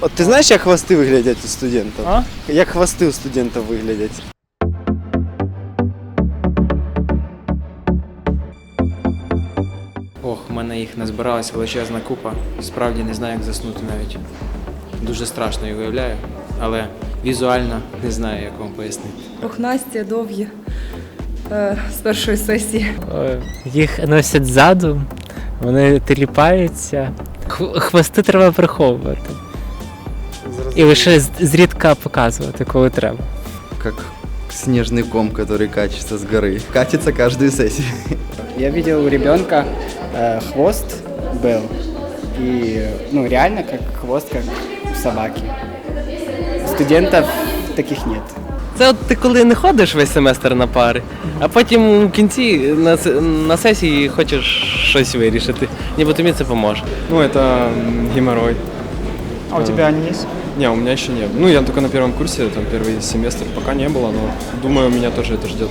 От ти знаєш, як хвости виглядять у студентів? А? Як хвости у студентів виглядять? Ох, у мене їх назбиралася величезна купа. Справді не знаю, як заснути навіть. Дуже страшно і уявляю, але візуально не знаю, як вам пояснити. Пухнасті, довгі е, з першої сесії. Е, Їх носять ззаду, вони теліпаються. Хвости треба приховувати. І лише з- зрідка показувати, коли треба. как снежный ком, который катится с горы. Катится каждую сессию. Я видел у ребенка э, хвост был. И, ну, реально как хвост, как у собаки. Студентов таких нет. Це от ти коли не ходиш весь семестр на пари, а потім в кінці на, с- на сесії хочеш щось вирішити. Ніби тобі це поможе. Ну, это м, геморрой. А у тебе они есть? Не, у меня еще нет. Ну, я только на первом курсе, там первый семестр пока не было, но думаю, меня тоже это ждет.